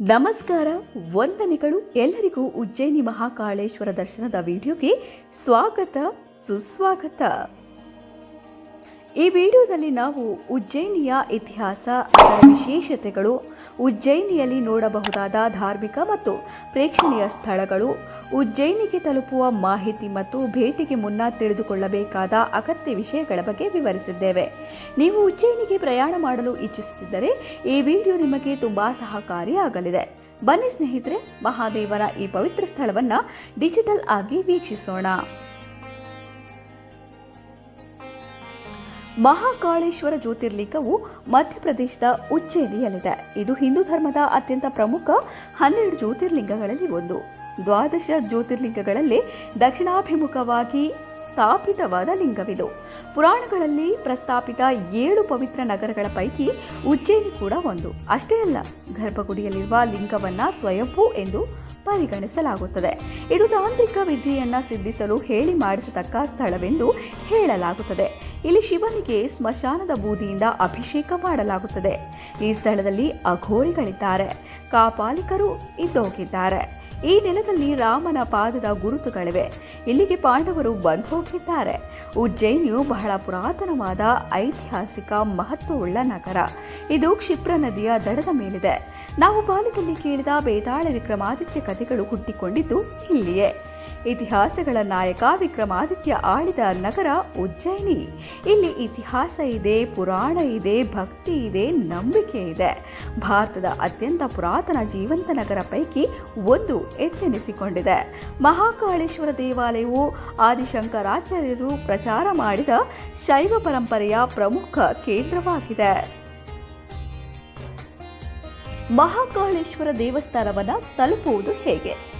ನಮಸ್ಕಾರ ವಂದನೆಗಳು ಎಲ್ಲರಿಗೂ ಉಜ್ಜಯಿನಿ ಮಹಾಕಾಳೇಶ್ವರ ದರ್ಶನದ ವಿಡಿಯೋಗೆ ಸ್ವಾಗತ ಸುಸ್ವಾಗತ. ಈ ವಿಡಿಯೋದಲ್ಲಿ ನಾವು ಉಜ್ಜಯಿನಿಯ ಇತಿಹಾಸ, ಅದರ ವಿಶೇಷತೆಗಳು, ಉಜ್ಜಯಿನಿಯಲ್ಲಿ ನೋಡಬಹುದಾದ ಧಾರ್ಮಿಕ ಮತ್ತು ಪ್ರೇಕ್ಷಣೀಯ ಸ್ಥಳಗಳು, ಉಜ್ಜಯಿನಿಗೆ ತಲುಪುವ ಮಾಹಿತಿ ಮತ್ತು ಭೇಟಿಗೆ ಮುನ್ನ ತಿಳಿದುಕೊಳ್ಳಬೇಕಾದ ಅಗತ್ಯ ವಿಷಯಗಳ ಬಗ್ಗೆ ವಿವರಿಸಿದ್ದೇವೆ. ನೀವು ಉಜ್ಜಯಿನಿಗೆ ಪ್ರಯಾಣ ಮಾಡಲು ಇಚ್ಛಿಸುತ್ತಿದ್ದರೆ ಈ ವಿಡಿಯೋ ನಿಮಗೆ ತುಂಬಾ ಸಹಕಾರಿಯಾಗಲಿದೆ ಬನ್ನಿ ಸ್ನೇಹಿತರೆ, ಮಹಾದೇವರ ಈ ಪವಿತ್ರ ಸ್ಥಳವನ್ನ ಡಿಜಿಟಲ್ ಆಗಿ ವೀಕ್ಷಿಸೋಣ. ಮಹಾಕಾಳೇಶ್ವರ ಜ್ಯೋತಿರ್ಲಿಂಗವು ಮಧ್ಯಪ್ರದೇಶದ ಉಜ್ಜಯಿನಿಯಲ್ಲಿದೆ. ಇದು ಹಿಂದೂ ಧರ್ಮದ ಅತ್ಯಂತ ಪ್ರಮುಖ ಹನ್ನೆರಡು ಜ್ಯೋತಿರ್ಲಿಂಗಗಳಲ್ಲಿ ಒಂದು. ದ್ವಾದಶ ಜ್ಯೋತಿರ್ಲಿಂಗಗಳಲ್ಲಿ ದಕ್ಷಿಣಾಭಿಮುಖವಾಗಿ ಸ್ಥಾಪಿತವಾದ ಲಿಂಗವಿದು. ಪುರಾಣಗಳಲ್ಲಿ ಪ್ರಸ್ತಾಪಿತ ಏಳು ಪವಿತ್ರ ನಗರಗಳ ಪೈಕಿ ಉಜ್ಜಯಿನಿ ಕೂಡ ಒಂದು. ಅಷ್ಟೇ ಅಲ್ಲ, ಗರ್ಭಗುಡಿಯಲ್ಲಿರುವ ಲಿಂಗವನ್ನ ಸ್ವಯಂಭೂ ಎಂದು ಪರಿಗಣಿಸಲಾಗುತ್ತದೆ. ಇದು ತಾಂತ್ರಿಕ ವಿದ್ಯೆಯನ್ನು ಸಿದ್ಧಿಸಲು ಹೇಳಿ ಮಾಡಿಸತಕ್ಕ ಸ್ಥಳವೆಂದು ಹೇಳಲಾಗುತ್ತದೆ. ಇಲ್ಲಿ ಶಿವನಿಗೆ ಸ್ಮಶಾನದ ಬೂದಿಯಿಂದ ಅಭಿಷೇಕ ಮಾಡಲಾಗುತ್ತದೆ. ಈ ಸ್ಥಳದಲ್ಲಿ ಅಘೋರಿಗಳಿದ್ದಾರೆ. ಕಾಪಾಲಿಕರು ಇದ್ದೋಗಿದ್ದಾರೆ. ಈ ನೆಲದಲ್ಲಿ ರಾಮನ ಪಾದದ ಗುರುತುಗಳಿವೆ. ಇಲ್ಲಿಗೆ ಪಾಂಡವರು ಬಂದು ಹೋಗಿದ್ದಾರೆ ಉಜ್ಜಯಿನಿಯು ಬಹಳ ಪುರಾತನವಾದ ಐತಿಹಾಸಿಕ ಮಹತ್ವವುಳ್ಳ ನಗರ. ಇದು ಕ್ಷಿಪ್ರ ನದಿಯ ದಡದ ಮೇಲಿದೆ. ನಾವು ಬಾಲ್ಯದಲ್ಲಿ ಕೇಳಿದ ಬೇತಾಳ ವಿಕ್ರಮಾದಿತ್ಯ ಕಥೆಗಳು ಹುಟ್ಟಿಕೊಂಡಿದ್ದು ಇಲ್ಲಿಯೇ. ಇತಿಹಾಸಗಳ ನಾಯಕ ವಿಕ್ರಮಾದಿತ್ಯ ಆಳಿದ ನಗರ ಉಜ್ಜಯಿನಿ. ಇಲ್ಲಿ ಇತಿಹಾಸ ಇದೆ, ಪುರಾಣ ಇದೆ, ಭಕ್ತಿ ಇದೆ, ನಂಬಿಕೆ ಇದೆ. ಭಾರತದ ಅತ್ಯಂತ ಪುರಾತನ ಜೀವಂತ ನಗರ ಪೈಕಿ ಒಂದು ಎತ್ತೆನಿಸಿಕೊಂಡಿದೆ. ಮಹಾಕಾಳೇಶ್ವರ ದೇವಾಲಯವು ಆದಿಶಂಕರಾಚಾರ್ಯರು ಪ್ರಚಾರ ಮಾಡಿದ ಶೈವ ಪರಂಪರೆಯ ಪ್ರಮುಖ ಕೇಂದ್ರವಾಗಿದೆ. ಮಹಾಕಾಳೇಶ್ವರ ದೇವಸ್ಥಾನವನ್ನು ತಲುಪುವುದು ಹೇಗೆ?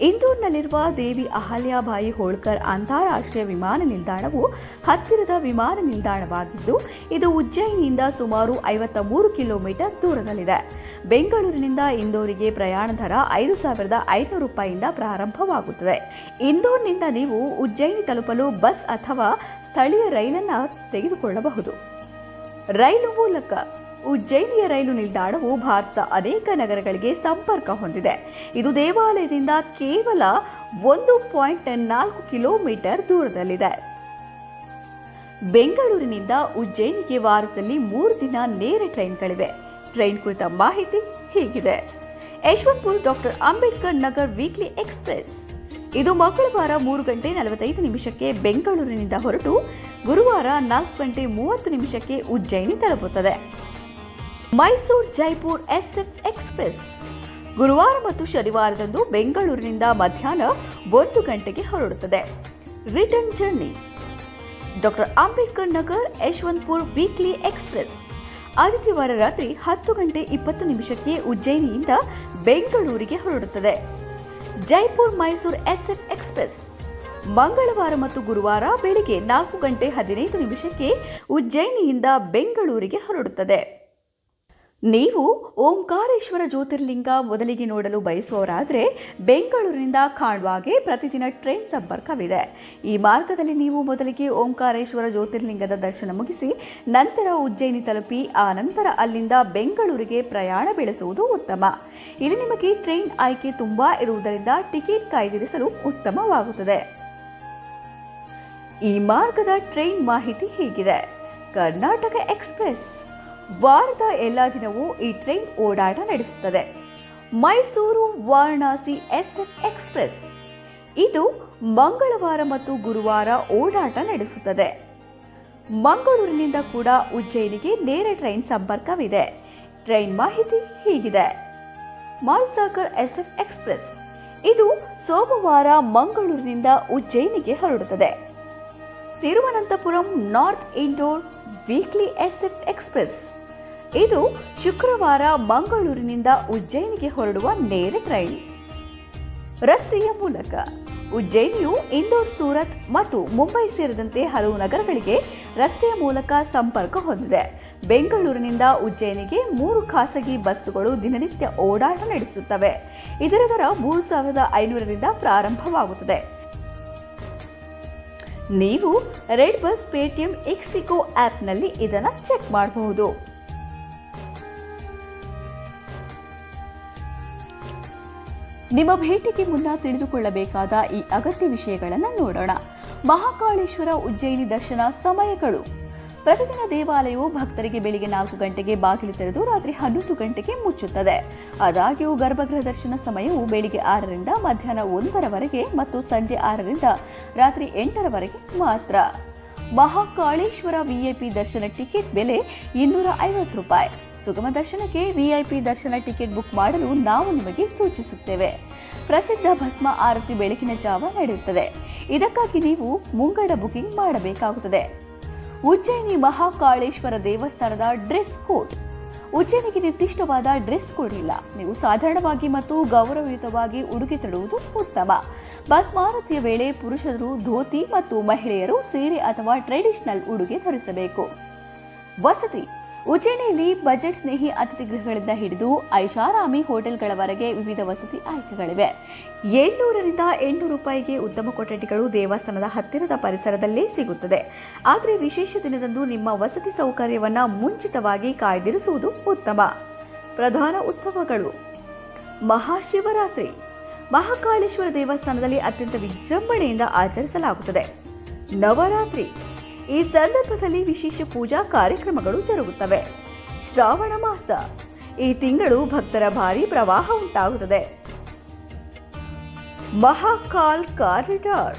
ಇಂದೋರ್ನಲ್ಲಿರುವ ದೇವಿ ಅಹಲ್ಯಾಬಾಯಿ ಹೋಳ್ಕರ್ ಅಂತಾರಾಷ್ಟ್ರೀಯ ವಿಮಾನ ನಿಲ್ದಾಣವು ಹತ್ತಿರದ ವಿಮಾನ ನಿಲ್ದಾಣವಾಗಿದ್ದು, ಇದು ಉಜ್ಜಯಿನಿಯಿಂದ ಸುಮಾರು ಐವತ್ತ ಮೂರು ಕಿಲೋಮೀಟರ್ ದೂರದಲ್ಲಿದೆ. ಬೆಂಗಳೂರಿನಿಂದ ಇಂದೋರಿಗೆ ಪ್ರಯಾಣ ದರ ಐದು ಸಾವಿರದ ಐನೂರು ರೂಪಾಯಿಯಿಂದ ಪ್ರಾರಂಭವಾಗುತ್ತದೆ. ಇಂದೋರ್ನಿಂದ ನೀವು ಉಜ್ಜಯಿನಿ ತಲುಪಲು ಬಸ್ ಅಥವಾ ಸ್ಥಳೀಯ ರೈಲನ್ನು ತೆಗೆದುಕೊಳ್ಳಬಹುದು. ರೈಲು ಮೂಲಕ ಉಜ್ಜಯಿನಿಯ ರೈಲು ನಿಲ್ದಾಣವು ಭಾರತದ ಅನೇಕ ನಗರಗಳಿಗೆ ಸಂಪರ್ಕ ಹೊಂದಿದೆ. ಇದು ದೇವಾಲಯದಿಂದ ಕೇವಲ ಒಂದು ಪಾಯಿಂಟ್ ನಾಲ್ಕು ಕಿಲೋಮೀಟರ್ ದೂರದಲ್ಲಿದೆ. ಬೆಂಗಳೂರಿನಿಂದ ಉಜ್ಜಯಿನಿಗೆ ವಾರದಲ್ಲಿ ಮೂರು ದಿನ ನೇರ ಟ್ರೈನ್ಗಳಿವೆ. ಟ್ರೈನ್ ಕುರಿತ ಮಾಹಿತಿ ಹೀಗಿದೆ. Yeshwantpur doctor Ambedkar Nagar weekly express. ಇದು ಮಂಗಳವಾರ ಮೂರು ಗಂಟೆ ನಲವತ್ತೈದು ನಿಮಿಷಕ್ಕೆ ಬೆಂಗಳೂರಿನಿಂದ ಹೊರಟು ಗುರುವಾರ ನಾಲ್ಕು ಗಂಟೆ ಮೂವತ್ತು ನಿಮಿಷಕ್ಕೆ ಉಜ್ಜಯಿನಿ ತಲುಪುತ್ತದೆ. Mysuru Jaipur SF express. ಗುರುವಾರ ಮತ್ತು ಶನಿವಾರದಂದು ಬೆಂಗಳೂರಿನಿಂದ ಮಧ್ಯಾಹ್ನ ಒಂದು ಗಂಟೆಗೆ ಹೊರಡುತ್ತದೆ. Return journey. Doctor Ambedkar Nagar Yeshwantpur weekly express. ಆದಿತ್ಯವಾರ ರಾತ್ರಿ ಹತ್ತು ಗಂಟೆ ಇಪ್ಪತ್ತು ನಿಮಿಷಕ್ಕೆ ಉಜ್ಜಯಿನಿಯಿಂದ ಬೆಂಗಳೂರಿಗೆ ಹೊರಡುತ್ತದೆ. Jaipur Mysuru SF express. ಮಂಗಳವಾರ ಮತ್ತು ಗುರುವಾರ ಬೆಳಿಗ್ಗೆ ನಾಲ್ಕು ಗಂಟೆ ಹದಿನೈದು ನಿಮಿಷಕ್ಕೆ ಉಜ್ಜಯಿನಿಯಿಂದ ಬೆಂಗಳೂರಿಗೆ ಹೊರಡುತ್ತದೆ. ನೀವು ಓಂಕಾರೇಶ್ವರ ಜ್ಯೋತಿರ್ಲಿಂಗ ಮೊದಲಿಗೆ ನೋಡಲು ಬಯಸುವವರಾದರೆ ಬೆಂಗಳೂರಿನಿಂದ ಖಾಂಡ್ವಾಗೆ ಪ್ರತಿದಿನ ಟ್ರೈನ್ ಸಂಪರ್ಕವಿದೆ. ಈ ಮಾರ್ಗದಲ್ಲಿ ನೀವು ಮೊದಲಿಗೆ ಓಂಕಾರೇಶ್ವರ ಜ್ಯೋತಿರ್ಲಿಂಗದ ದರ್ಶನ ಮುಗಿಸಿ, ನಂತರ ಉಜ್ಜಯಿನಿ ತಲುಪಿ, ಆ ನಂತರ ಅಲ್ಲಿಂದ ಬೆಂಗಳೂರಿಗೆ ಪ್ರಯಾಣ ಬೆಳೆಸುವುದು ಉತ್ತಮ. ಇಲ್ಲಿ ನಿಮಗೆ ಟ್ರೈನ್ ಆಯ್ಕೆ ತುಂಬ ಇರುವುದರಿಂದ ಟಿಕೆಟ್ ಕಾಯ್ದಿರಿಸಲು ಉತ್ತಮವಾಗುತ್ತದೆ. ಈ ಮಾರ್ಗದ ಟ್ರೈನ್ ಮಾಹಿತಿ ಹೀಗಿದೆ? ಕರ್ನಾಟಕ ಎಕ್ಸ್ಪ್ರೆಸ್. ವಾರದ ಎಲ್ಲ ದಿನವೂ ಈ ಟ್ರೈನ್ ಓಡಾಟ ನಡೆಸುತ್ತದೆ. Mysuru Varanasi SF express. ಇದು ಮಂಗಳವಾರ ಮತ್ತು ಗುರುವಾರ ಓಡಾಟ ನಡೆಸುತ್ತದೆ. ಮಂಗಳೂರಿನಿಂದ ಕೂಡ ಉಜ್ಜಯಿನಿಗೆ ನೇರ ಟ್ರೈನ್ ಸಂಪರ್ಕವಿದೆ. ಟ್ರೈನ್ ಮಾಹಿತಿ ಹೀಗಿದೆ. Marusagar SF express. ಇದು ಸೋಮವಾರ ಮಂಗಳೂರಿನಿಂದ ಉಜ್ಜಯಿನಿಗೆ ಹೊರಡುತ್ತದೆ. Thiruvananthapuram north Indore weekly SF express. ಇದು ಶುಕ್ರವಾರ ಮಂಗಳೂರಿನಿಂದ ಉಜ್ಜಯಿನಿಗೆ ಹೊರಡುವ ನೇರ ಟ್ರೈನ್ ರಸ್ತೆಯ ಮೂಲಕ ಉಜ್ಜಯಿನಿಯು ಇಂದೋರ್ ಸೂರತ್ ಮತ್ತು ಮುಂಬೈ ಸೇರಿದಂತೆ ಹಲವು ನಗರಗಳಿಗೆ ರಸ್ತೆಯ ಮೂಲಕ ಸಂಪರ್ಕ ಹೊಂದಿದೆ. ಬೆಂಗಳೂರಿನಿಂದ ಉಜ್ಜಯಿನಿಗೆ ಮೂರು ಖಾಸಗಿ ಬಸ್ಸುಗಳು ದಿನನಿತ್ಯ ಓಡಾಟ ನಡೆಸುತ್ತವೆ. ಇದರ ದರ ಮೂರು ಸಾವಿರದ ಐನೂರರಿಂದ ಪ್ರಾರಂಭವಾಗುತ್ತದೆ. ನೀವು ರೆಡ್ ಬಸ್ ಪೇಟಿಎಂ ಎಕ್ಸಿಕೋ ಆ್ಯಪ್ನಲ್ಲಿ ಇದನ್ನು ಚೆಕ್ ಮಾಡಬಹುದು. ನಿಮ್ಮ ಭೇಟಿಗೆ ಮುನ್ನ ತಿಳಿದುಕೊಳ್ಳಬೇಕಾದ ಈ ಅಗತ್ಯ ವಿಷಯಗಳನ್ನು ನೋಡೋಣ. ಮಹಾಕಾಳೇಶ್ವರ ಉಜ್ಜಯಿನಿ ದರ್ಶನ ಸಮಯಗಳು. ಪ್ರತಿದಿನ ದೇವಾಲಯವು ಭಕ್ತರಿಗೆ ಬೆಳಿಗ್ಗೆ ನಾಲ್ಕು ಗಂಟೆಗೆ ಬಾಗಿಲು ತೆರೆದು ರಾತ್ರಿ ಹನ್ನೊಂದು ಗಂಟೆಗೆ ಮುಚ್ಚುತ್ತದೆ. ಆದಾಗ್ಯೂ ಗರ್ಭಗೃಹ ದರ್ಶನ ಸಮಯವು ಬೆಳಿಗ್ಗೆ ಆರರಿಂದ ಮಧ್ಯಾಹ್ನ ಒಂದರವರೆಗೆ ಮತ್ತು ಸಂಜೆ ಆರರಿಂದ ರಾತ್ರಿ ಎಂಟರವರೆಗೆ ಮಾತ್ರ. ಮಹಾಕಾಳೇಶ್ವರ ವಿಐಪಿ ದರ್ಶನ ಟಿಕೆಟ್ ಬೆಲೆ ಇನ್ನೂರ ಐವತ್ತು ರೂಪಾಯಿ. ಸುಗಮ ದರ್ಶನಕ್ಕೆ ವಿಐಪಿ ದರ್ಶನ ಟಿಕೆಟ್ ಬುಕ್ ಮಾಡಲು ನಾವು ನಿಮಗೆ ಸೂಚಿಸುತ್ತೇವೆ. ಪ್ರಸಿದ್ಧ ಭಸ್ಮ ಆರತಿ ಬೆಳಕಿನ ಜಾವ ನಡೆಯುತ್ತದೆ. ಇದಕ್ಕಾಗಿ ನೀವು ಮುಂಗಡ ಬುಕಿಂಗ್ ಮಾಡಬೇಕಾಗುತ್ತದೆ. ಉಜ್ಜಯಿನಿ ಮಹಾಕಾಳೇಶ್ವರ ದೇವಸ್ಥಾನದ ಡ್ರೆಸ್ ಕೋಡ್. ಉಜ್ಜಯಿನಿಗೆ ನಿರ್ದಿಷ್ಟವಾದ ಡ್ರೆಸ್ ಕೋಡ್ ಇಲ್ಲ ನೀವು ಸಾಧಾರಣವಾಗಿ ಮತ್ತು ಗೌರವಯುತವಾಗಿ ಉಡುಗೆ ತೊಡುವುದು ಉತ್ತಮ. ಬಸ್ ಮಾರುತಿಯ ವೇಳೆ ಪುರುಷರು, ಧೋತಿ ಮತ್ತು ಮಹಿಳೆಯರು ಸೀರೆ ಅಥವಾ ಟ್ರೆಡಿಷನಲ್ ಉಡುಗೆ ಧರಿಸಬೇಕು. ವಸತಿ ಉಜ್ಜಯಿನಿಯಲ್ಲಿ ಬಜೆಟ್ ಸ್ನೇಹಿ ಅತಿಥಿ ಗೃಹಗಳಿಂದ ಹಿಡಿದು ಐಷಾರಾಮಿ ಹೋಟೆಲ್ಗಳವರೆಗೆ ವಿವಿಧ ವಸತಿ ಆಯ್ಕೆಗಳಿವೆ. ಏಳ್ನೂರರಿಂದ ಎಂಟು ರೂಪಾಯಿಗೆ ಉತ್ತಮ ಕೊಠಡಿಗಳು ದೇವಸ್ಥಾನದ ಹತ್ತಿರದ ಪರಿಸರದಲ್ಲೇ ಸಿಗುತ್ತದೆ. ಆದರೆ ವಿಶೇಷ ದಿನದಂದು ನಿಮ್ಮ ವಸತಿ ಸೌಕರ್ಯವನ್ನು ಮುಂಚಿತವಾಗಿ ಕಾಯ್ದಿರಿಸುವುದು ಉತ್ತಮ. ಪ್ರಧಾನ ಉತ್ಸವಗಳು. ಮಹಾಶಿವರಾತ್ರಿ. ಮಹಾಕಾಳೇಶ್ವರ ದೇವಸ್ಥಾನದಲ್ಲಿ ಅತ್ಯಂತ ವಿಜೃಂಭಣೆಯಿಂದ ಆಚರಿಸಲಾಗುತ್ತದೆ. ನವರಾತ್ರಿ. ಈ ಸಂದರ್ಭದಲ್ಲಿ ವಿಶೇಷ ಪೂಜಾ ಕಾರ್ಯಕ್ರಮಗಳು ಜರುಗುತ್ತವೆ. ಶ್ರಾವಣ ಮಾಸ. ಈ ತಿಂಗಳು ಭಕ್ತರ ಭಾರಿ ಪ್ರವಾಹ ಉಂಟಾಗುತ್ತದೆ. ಮಹಾಕಾಲ್ ಕಾರಿಡಾರ್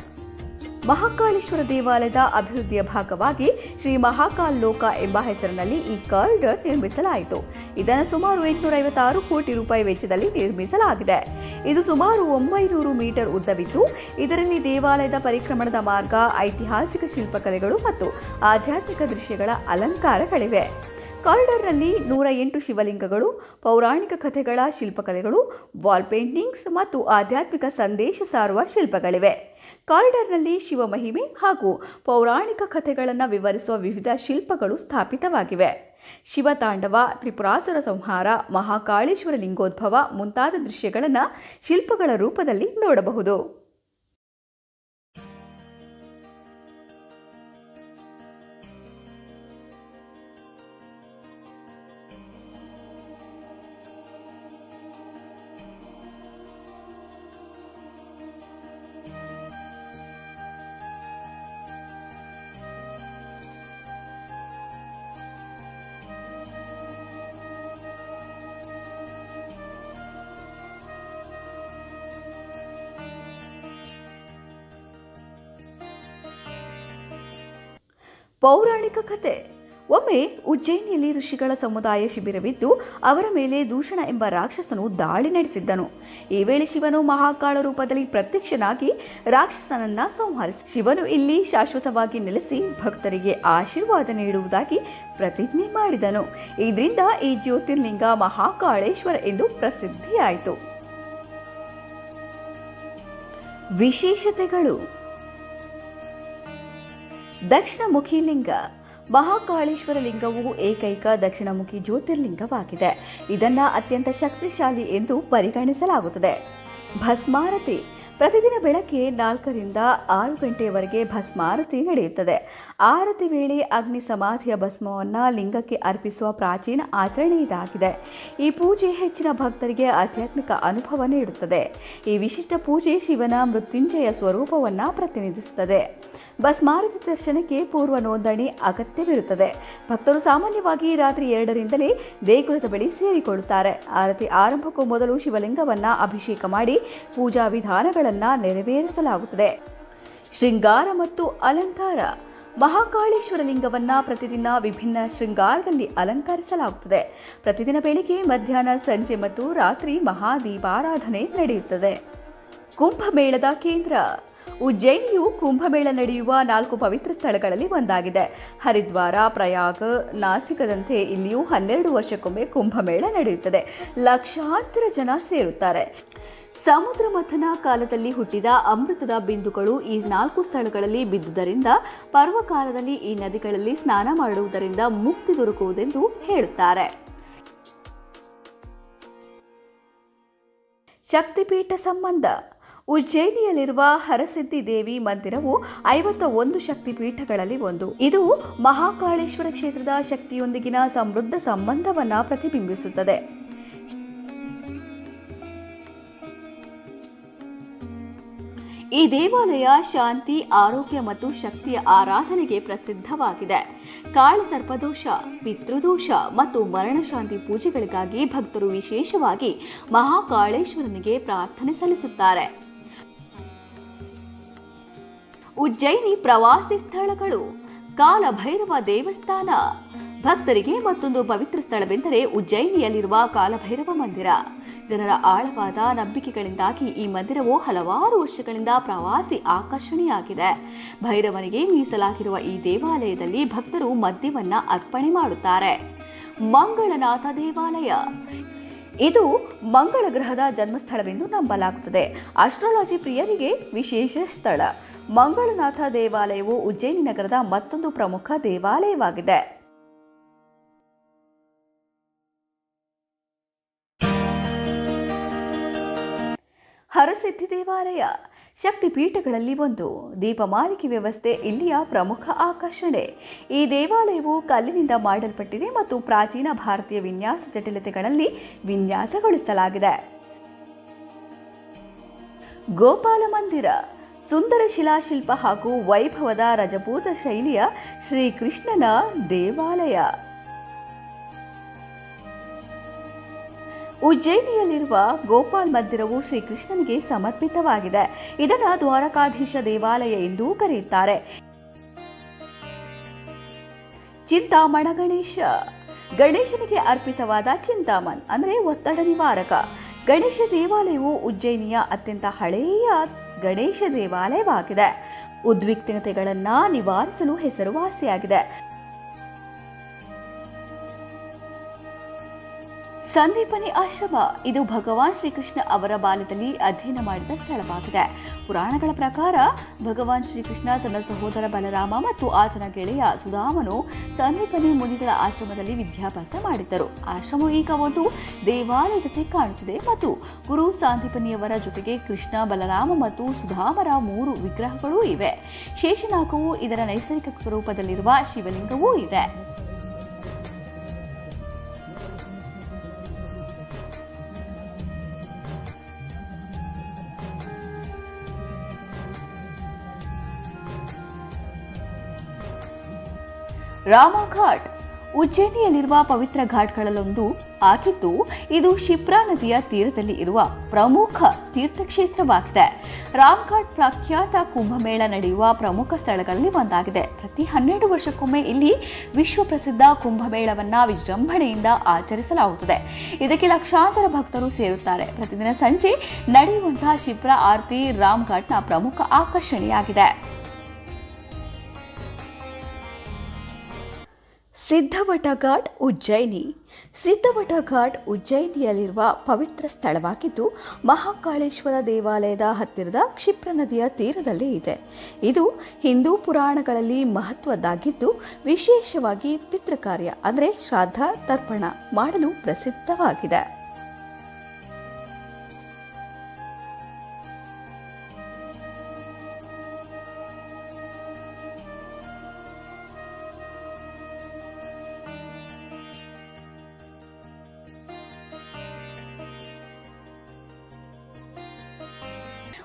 ಮಹಾಕಾಳೇಶ್ವರ ದೇವಾಲಯದ ಅಭಿವೃದ್ಧಿಯ ಭಾಗವಾಗಿ ಶ್ರೀ ಮಹಾಕಾಲ್ ಲೋಕ ಎಂಬ ಹೆಸರಿನಲ್ಲಿ ಈ ಕಾರಿಡಾರ್ ನಿರ್ಮಿಸಲಾಯಿತು. ಇದನ್ನು ಸುಮಾರು ಎಂಟುನೂರ ಐವತ್ತಾರು ಕೋಟಿ ರೂಪಾಯಿ ವೆಚ್ಚದಲ್ಲಿ ನಿರ್ಮಿಸಲಾಗಿದೆ. ಇದು ಸುಮಾರು ಒಂಬೈನೂರು ಮೀಟರ್ ಉದ್ದವಿದ್ದು, ಇದರಲ್ಲಿ ದೇವಾಲಯದ ಪರಿಕ್ರಮಣದ ಮಾರ್ಗ, ಐತಿಹಾಸಿಕ ಶಿಲ್ಪಕಲೆಗಳು ಮತ್ತು ಆಧ್ಯಾತ್ಮಿಕ ದೃಶ್ಯಗಳ ಅಲಂಕಾರಗಳಿವೆ. ಕಾರಿಡಾರ್ನಲ್ಲಿ ನೂರ ಎಂಟು ಶಿವಲಿಂಗಗಳು, ಪೌರಾಣಿಕ ಕಥೆಗಳ ಶಿಲ್ಪಕಲೆಗಳು, ವಾಲ್ ಪೇಂಟಿಂಗ್ಸ್ ಮತ್ತು ಆಧ್ಯಾತ್ಮಿಕ ಸಂದೇಶ ಸಾರುವ ಶಿಲ್ಪಗಳಿವೆ. ಕಾರಿಡಾರ್ನಲ್ಲಿ ಶಿವ ಮಹಿಮೆ ಹಾಗೂ ಪೌರಾಣಿಕ ಕಥೆಗಳನ್ನು ವಿವರಿಸುವ ವಿವಿಧ ಶಿಲ್ಪಗಳು ಸ್ಥಾಪಿತವಾಗಿವೆ. ಶಿವತಾಂಡವ ತ್ರಿಪುರಾಸುರ ಸಂಹಾರ, ಮಹಾಕಾಳೇಶ್ವರ ಲಿಂಗೋದ್ಭವ ಮುಂತಾದ ದೃಶ್ಯಗಳನ್ನು ಶಿಲ್ಪಗಳ ರೂಪದಲ್ಲಿ ನೋಡಬಹುದು. ಪೌರಾಣಿಕ ಕಥೆ ಒಮ್ಮೆ ಉಜ್ಜಯಿನಿಯಲ್ಲಿ ಋಷಿಗಳ ಸಮುದಾಯ ಶಿಬಿರವಿದ್ದು, ಅವರ ಮೇಲೆ ದೂಷಣ ಎಂಬ ರಾಕ್ಷಸನು ದಾಳಿ ನಡೆಸಿದ್ದನು. ಈ ವೇಳೆ ಶಿವನು ಮಹಾಕಾಳ ರೂಪದಲ್ಲಿ ಪ್ರತ್ಯಕ್ಷನಾಗಿ ರಾಕ್ಷಸನನ್ನ ಸಂಹರಿಸಿ, ಶಿವನು ಇಲ್ಲಿ ಶಾಶ್ವತವಾಗಿ ನೆಲೆಸಿ ಭಕ್ತರಿಗೆ ಆಶೀರ್ವಾದ ನೀಡುವುದಾಗಿ ಪ್ರತಿಜ್ಞೆ ಮಾಡಿದನು. ಇದರಿಂದ ಈ ಜ್ಯೋತಿರ್ಲಿಂಗ ಮಹಾಕಾಳೇಶ್ವರ ಎಂದು ಪ್ರಸಿದ್ಧಿಯಾಯಿತು. ವಿಶೇಷತೆಗಳು. ದಕ್ಷಿಣಮುಖಿ ಲಿಂಗ. ಮಹಾಕಾಳೇಶ್ವರ ಲಿಂಗವು ಏಕೈಕ ದಕ್ಷಿಣಮುಖಿ ಜ್ಯೋತಿರ್ಲಿಂಗವಾಗಿದೆ. ಇದನ್ನು ಅತ್ಯಂತ ಶಕ್ತಿಶಾಲಿ ಎಂದು ಪರಿಗಣಿಸಲಾಗುತ್ತದೆ. ಭಸ್ಮಾರತಿ. ಪ್ರತಿದಿನ ಬೆಳಗ್ಗೆ ನಾಲ್ಕರಿಂದ ಆರು ಗಂಟೆಯವರೆಗೆ ಭಸ್ಮಾರತಿ ನಡೆಯುತ್ತದೆ. ಆರತಿ ವೇಳೆ ಅಗ್ನಿ ಸಮಾಧಿಯ ಭಸ್ಮವನ್ನು ಲಿಂಗಕ್ಕೆ ಅರ್ಪಿಸುವ ಪ್ರಾಚೀನ ಆಚರಣೆ ಇದಾಗಿದೆ. ಈ ಪೂಜೆ ಹೆಚ್ಚಿನ ಭಕ್ತರಿಗೆ ಆಧ್ಯಾತ್ಮಿಕ ಅನುಭವ ನೀಡುತ್ತದೆ. ಈ ವಿಶಿಷ್ಟ ಪೂಜೆ ಶಿವನ ಮೃತ್ಯುಂಜಯ ಸ್ವರೂಪವನ್ನು ಪ್ರತಿನಿಧಿಸುತ್ತದೆ. ಭಸ್ಮಾರತಿ ದರ್ಶನಕ್ಕೆ ಪೂರ್ವ ನೋಂದಣಿ ಅಗತ್ಯವಿರುತ್ತದೆ. ಭಕ್ತರು ಸಾಮಾನ್ಯವಾಗಿ ರಾತ್ರಿ ಎರಡರಿಂದಲೇ ದೇಗುಲದ ಬಳಿ ಸೇರಿಕೊಳ್ಳುತ್ತಾರೆ. ಆರತಿ ಆರಂಭಕ್ಕೂ ಮೊದಲು ಶಿವಲಿಂಗವನ್ನ ಅಭಿಷೇಕ ಮಾಡಿ ಪೂಜಾ ವಿಧಾನಗಳನ್ನು ನೆರವೇರಿಸಲಾಗುತ್ತದೆ. ಶೃಂಗಾರ ಮತ್ತು ಅಲಂಕಾರ. ಮಹಾಕಾಳೇಶ್ವರ ಲಿಂಗವನ್ನು ಪ್ರತಿದಿನ ವಿಭಿನ್ನ ಶೃಂಗಾರದಲ್ಲಿ ಅಲಂಕರಿಸಲಾಗುತ್ತದೆ. ಪ್ರತಿದಿನ ಬೆಳಿಗ್ಗೆ, ಮಧ್ಯಾಹ್ನ, ಸಂಜೆ ಮತ್ತು ರಾತ್ರಿ ಮಹಾದೀಪಾರಾಧನೆ ನಡೆಯುತ್ತದೆ. ಕುಂಭಮೇಳದ ಕೇಂದ್ರ. ಉಜ್ಜಯಿನಿಯು ಕುಂಭಮೇಳ ನಡೆಯುವ ನಾಲ್ಕು ಪವಿತ್ರ ಸ್ಥಳಗಳಲ್ಲಿ ಒಂದಾಗಿದೆ. ಹರಿದ್ವಾರ, ಪ್ರಯಾಗ, ನಾಸಿಕದಂತೆ ಇಲ್ಲಿಯೂ ಹನ್ನೆರಡು ವರ್ಷಕ್ಕೊಮ್ಮೆ ಕುಂಭಮೇಳ ನಡೆಯುತ್ತದೆ. ಲಕ್ಷಾಂತರ ಜನ ಸೇರುತ್ತಾರೆ. ಸಮುದ್ರ ಮಥನ ಕಾಲದಲ್ಲಿ ಹುಟ್ಟಿದ ಅಮೃತದ ಬಿಂದುಗಳು ಈ ನಾಲ್ಕು ಸ್ಥಳಗಳಲ್ಲಿ ಬಿದ್ದುದರಿಂದ ಪರ್ವಕಾಲದಲ್ಲಿ ಈ ನದಿಗಳಲ್ಲಿ ಸ್ನಾನ ಮಾಡುವುದರಿಂದ ಮುಕ್ತಿ ದೊರಕುವುದೆಂದು ಹೇಳುತ್ತಾರೆ. ಶಕ್ತಿಪೀಠ ಸಂಬಂಧ ಉಜ್ಜಯಿನಿಯಲ್ಲಿರುವ ಹರಸಿದ್ಧಿ ದೇವಿ ಮಂದಿರವು ಐವತ್ತ ಒಂದು ಶಕ್ತಿಪೀಠಗಳಲ್ಲಿ ಒಂದು. ಇದು ಮಹಾಕಾಳೇಶ್ವರ ಕ್ಷೇತ್ರದ ಶಕ್ತಿಯೊಂದಿಗಿನ ಸಮೃದ್ಧ ಸಂಬಂಧವನ್ನ ಪ್ರತಿಬಿಂಬಿಸುತ್ತದೆ. ಈ ದೇವಾಲಯ ಶಾಂತಿ, ಆರೋಗ್ಯ ಮತ್ತು ಶಕ್ತಿಯ ಆರಾಧನೆಗೆ ಪ್ರಸಿದ್ಧವಾಗಿದೆ. ಕಾಳ ಸರ್ಪದೋಷ, ಪಿತೃದೋಷ ಮತ್ತು ಮರಣಶಾಂತಿ ಪೂಜೆಗಳಿಗಾಗಿ ಭಕ್ತರು ವಿಶೇಷವಾಗಿ ಮಹಾಕಾಳೇಶ್ವರನಿಗೆ ಪ್ರಾರ್ಥನೆ ಸಲ್ಲಿಸುತ್ತಾರೆ. ಉಜ್ಜಯಿನಿ ಪ್ರವಾಸಿ ಸ್ಥಳಗಳು, ಕಾಲಭೈರವ ದೇವಸ್ಥಾನ. ಭಕ್ತರಿಗೆ ಮತ್ತೊಂದು ಪವಿತ್ರ ಸ್ಥಳವೆಂದರೆ ಉಜ್ಜಯಿನಿಯಲ್ಲಿರುವ ಕಾಲಭೈರವ ಮಂದಿರ. ಜನರ ಆಳವಾದ ನಂಬಿಕೆಗಳಿಂದಾಗಿ ಈ ಮಂದಿರವು ಹಲವಾರು ವರ್ಷಗಳಿಂದ ಪ್ರವಾಸಿ ಆಕರ್ಷಣೆಯಾಗಿದೆ. ಭೈರವನಿಗೆ ಮೀಸಲಾಗಿರುವ ಈ ದೇವಾಲಯದಲ್ಲಿ ಭಕ್ತರು ಮದ್ಯವನ್ನ ಅರ್ಪಣೆ ಮಾಡುತ್ತಾರೆ. ಮಂಗಳನಾಥ ದೇವಾಲಯ. ಇದು ಮಂಗಳ ಗ್ರಹದ ಜನ್ಮಸ್ಥಳವೆಂದು ನಂಬಲಾಗುತ್ತದೆ. ಆಸ್ಟ್ರಾಲಜಿ ಪ್ರಿಯರಿಗೆ ವಿಶೇಷ ಸ್ಥಳ. ಮಂಗಳನಾಥ ದೇವಾಲಯವು ಉಜ್ಜಯಿನಿ ನಗರದ ಮತ್ತೊಂದು ಪ್ರಮುಖ ದೇವಾಲಯವಾಗಿದೆ. ಹರಸಿದ್ಧಿ ದೇವಾಲಯ ಶಕ್ತಿ ಪೀಠಗಳಲ್ಲಿ ಒಂದು. ದೀಪಮಾಲಿಕೆ ವ್ಯವಸ್ಥೆ ಇಲ್ಲಿಯ ಪ್ರಮುಖ ಆಕರ್ಷಣೆ. ಈ ದೇವಾಲಯವು ಕಲ್ಲಿನಿಂದ ಮಾಡಲ್ಪಟ್ಟಿದೆ ಮತ್ತು ಪ್ರಾಚೀನ ಭಾರತೀಯ ವಿನ್ಯಾಸ ಜಟಿಲತೆಗಳಲ್ಲಿ ವಿನ್ಯಾಸಗೊಳಿಸಲಾಗಿದೆ. ಗೋಪಾಲ ಮಂದಿರ ಸುಂದರ ಶಿಲಾಶಿಲ್ಪ ಹಾಗೂ ವೈಭವದ ರಜಪೂತ ಶೈಲಿಯ ಶ್ರೀಕೃಷ್ಣನ ದೇವಾಲಯ. ಉಜ್ಜಯಿನಿಯಲ್ಲಿರುವ ಗೋಪಾಲ್ ಮಂದಿರವು ಶ್ರೀಕೃಷ್ಣನಿಗೆ ಸಮರ್ಪಿತವಾಗಿದೆ. ಇದನ್ನು ದ್ವಾರಕಾಧೀಶ ದೇವಾಲಯ ಎಂದೂ ಕರೆಯುತ್ತಾರೆ. ಚಿಂತಾಮಣ ಗಣೇಶ. ಗಣೇಶನಿಗೆ ಅರ್ಪಿತವಾದ ಚಿಂತಾಮನ್ ಅಂದರೆ ಒತ್ತಡ ನಿವಾರಕ. ಗಣೇಶ ದೇವಾಲಯವು ಉಜ್ಜಯಿನಿಯ ಅತ್ಯಂತ ಹಳೆಯ ಗಣೇಶ ದೇವಾಲಯವಾಗಿದೆ. ಉದ್ವಿಗ್ನತೆಗಳನ್ನು ನಿವಾರಿಸಲು ಹೆಸರುವಾಸಿಯಾಗಿದೆ. ಸಂದೀಪನಿ ಆಶ್ರಮ. ಇದು ಭಗವಾನ್ ಶ್ರೀಕೃಷ್ಣ ಅವರ ಬಾಲ್ಯದಲ್ಲಿ ಅಧ್ಯಯನ ಮಾಡಿದ ಸ್ಥಳವಾಗಿದೆ. ಪುರಾಣಗಳ ಪ್ರಕಾರ ಭಗವಾನ್ ಶ್ರೀಕೃಷ್ಣ ತನ್ನ ಸಹೋದರ ಬಲರಾಮ ಮತ್ತು ಆತನ ಗೆಳೆಯ ಸುಧಾಮನು ಸಂದೀಪನಿ ಮುನಿಗಳ ಆಶ್ರಮದಲ್ಲಿ ವಿದ್ಯಾಭ್ಯಾಸ ಮಾಡಿದ್ದರು. ಆಶ್ರಮವು ಈಗ ಒಂದು ದೇವಾಲಯದಂತೆ ಕಾಣುತ್ತಿದೆ ಮತ್ತು ಗುರು ಸಾಂದೀಪನಿಯವರ ಜೊತೆಗೆ ಕೃಷ್ಣ, ಬಲರಾಮ ಮತ್ತು ಸುಧಾಮರ ಮೂರು ವಿಗ್ರಹಗಳೂ ಇವೆ. ಶೇಷನಾಗವು ಇದರ ನೈಸರ್ಗಿಕ ಸ್ವರೂಪದಲ್ಲಿರುವ ಶಿವಲಿಂಗವೂ ಇದೆ. ರಾಮಘಾಟ್ ಉಜ್ಜಯಿನಿಯಲ್ಲಿರುವ ಪವಿತ್ರ ಘಾಟ್ಗಳಲ್ಲೊಂದು ಆಗಿದ್ದು, ಇದು ಶಿಪ್ರಾ ನದಿಯ ತೀರದಲ್ಲಿ ಇರುವ ಪ್ರಮುಖ ತೀರ್ಥಕ್ಷೇತ್ರವಾಗಿದೆ. ರಾಮ್ಘಾಟ್ ಪ್ರಖ್ಯಾತ ಕುಂಭಮೇಳ ನಡೆಯುವ ಪ್ರಮುಖ ಸ್ಥಳಗಳಲ್ಲಿ ಒಂದಾಗಿದೆ. ಪ್ರತಿ ಹನ್ನೆರಡು ವರ್ಷಕ್ಕೊಮ್ಮೆ ಇಲ್ಲಿ ವಿಶ್ವ ಪ್ರಸಿದ್ಧ ಕುಂಭಮೇಳವನ್ನ ವಿಜೃಂಭಣೆಯಿಂದ ಆಚರಿಸಲಾಗುತ್ತದೆ. ಇದಕ್ಕೆ ಲಕ್ಷಾಂತರ ಭಕ್ತರು ಸೇರುತ್ತಾರೆ. ಪ್ರತಿದಿನ ಸಂಜೆ ನಡೆಯುವಂತಹ ಶಿಪ್ರಾ ಆರತಿ ರಾಮ್ಘಾಟ್ನ ಪ್ರಮುಖ ಆಕರ್ಷಣೆಯಾಗಿದೆ. ಸಿದ್ಧವಟ ಘಾಟ್ ಉಜ್ಜಯಿನಿ. ಸಿದ್ಧವಟ ಘಾಟ್ ಉಜ್ಜಯಿನಿಯಲ್ಲಿರುವ ಪವಿತ್ರ ಸ್ಥಳವಾಗಿದ್ದು, ಮಹಾಕಾಳೇಶ್ವರ ದೇವಾಲಯದ ಹತ್ತಿರದ ಕ್ಷಿಪ್ರ ನದಿಯ ತೀರದಲ್ಲಿ ಇದೆ. ಇದು ಹಿಂದೂ ಪುರಾಣಗಳಲ್ಲಿ ಮಹತ್ವದ್ದಾಗಿದ್ದು, ವಿಶೇಷವಾಗಿ ಪಿತೃಕಾರ್ಯ, ಅಂದರೆ ಶ್ರಾದ್ದ ತರ್ಪಣ ಮಾಡಲು ಪ್ರಸಿದ್ಧವಾಗಿದೆ.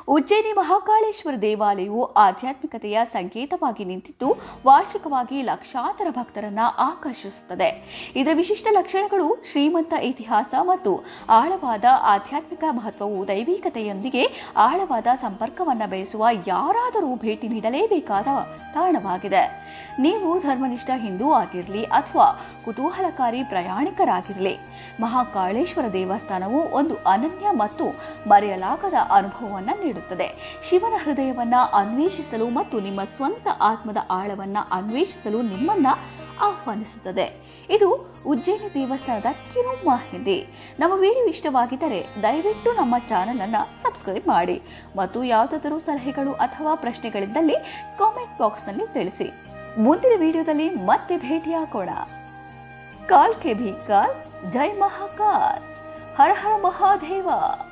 ಉಜ್ಜಯಿನಿ ಮಹಾಕಾಳೇಶ್ವರ ದೇವಾಲಯವು ಆಧ್ಯಾತ್ಮಿಕತೆಯ ಸಂಕೇತವಾಗಿ ನಿಂತಿದ್ದು, ವಾರ್ಷಿಕವಾಗಿ ಲಕ್ಷಾಂತರ ಭಕ್ತರನ್ನ ಆಕರ್ಷಿಸುತ್ತದೆ. ಇದರ ವಿಶಿಷ್ಟ ಲಕ್ಷಣಗಳು ಶ್ರೀಮಂತ ಇತಿಹಾಸ ಮತ್ತು ಆಳವಾದ ಆಧ್ಯಾತ್ಮಿಕ ಮಹತ್ವವು ದೈವಿಕತೆಯೊಂದಿಗೆ ಆಳವಾದ ಸಂಪರ್ಕವನ್ನು ಬಯಸುವ ಯಾರಾದರೂ ಭೇಟಿ ನೀಡಲೇಬೇಕಾದ ತಾಣವಾಗಿದೆ. ನೀವು ಧರ್ಮನಿಷ್ಠ ಹಿಂದೂ ಆಗಿರಲಿ ಅಥವಾ ಕುತೂಹಲಕಾರಿ ಪ್ರಯಾಣಿಕರಾಗಿರಲಿ ಮಹಾಕಾಳೇಶ್ವರ ದೇವಸ್ಥಾನವು ಒಂದು ಅನನ್ಯ ಮತ್ತು ಮರೆಯಲಾಗದ ಅನುಭವವನ್ನು ನೀಡುತ್ತದೆ. ಶಿವನ ಹೃದಯವನ್ನು ಅನ್ವೇಷಿಸಲು ಮತ್ತು ನಿಮ್ಮ ಸ್ವಂತ ಆತ್ಮದ ಆಳವನ್ನು ಅನ್ವೇಷಿಸಲು ನಿಮ್ಮನ್ನು ಆಹ್ವಾನಿಸುತ್ತದೆ. ಇದು ಉಜ್ಜಯಿನಿ ದೇವಸ್ಥಾನದ ಕಿರು ಮಾಹಿತಿ ನಮ್ಮ ವಿಡಿಯೋ ಇಷ್ಟವಾಗಿದ್ದರೆ ದಯವಿಟ್ಟು ನಮ್ಮ ಚಾನಲನ್ನು ಸಬ್ಸ್ಕ್ರೈಬ್ ಮಾಡಿ. ಮತ್ತು ಯಾವುದಾದರೂ ಸಲಹೆಗಳು ಅಥವಾ ಪ್ರಶ್ನೆಗಳಿದ್ದಲ್ಲಿ ಕಾಮೆಂಟ್ ಬಾಕ್ಸ್ನಲ್ಲಿ ತಿಳಿಸಿ. ಮುಂದಿನ ವಿಡಿಯೋದಲ್ಲಿ ಮತ್ತೆ ಭೇಟಿಯಾಗೋಣ. काल के भी काल जय महाकाल। हर हर महादेवा।